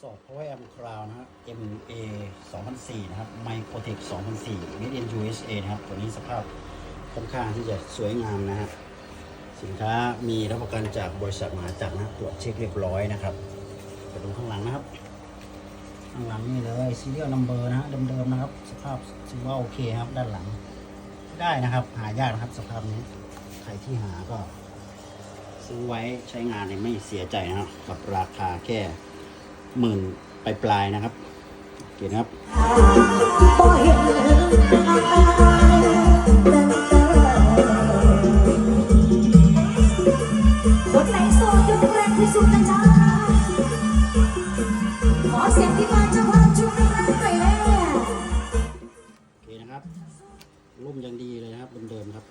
สอบ Power Amp Crown นะฮะ MA 2004 นะครับ Microtech 2004 Made in USA นะครับ ตัวนี้สภาพค่อนข้างที่จะสวยงามนะฮะ สินค้ามีรับประกันจากบริษัทมหาจักรนะตรวจเช็คเรียบร้อยนะครับไปดูข้างหลังนะครับ ข้างหลังนี่เลย serial number นะฮะเดิมๆนะครับ สภาพถือว่าโอเคครับ ด้านหลัง ได้นะครับ หายากนะครับ สภาพนี้ ใครที่หาก็ซื้อไว้ใช้งานเนี่ยไม่เสียใจนะครับกับราคาแค่ หมื่นปลายๆนะครับโอเคนะครับคนไหนโสดยกแรงที่สุดนะจ๊ะขอเสียงที่มาจากความชุกแรงหน่อยแม่โอเคนะครับ รุ่มยังดีเลยนะครับเดิมๆครับ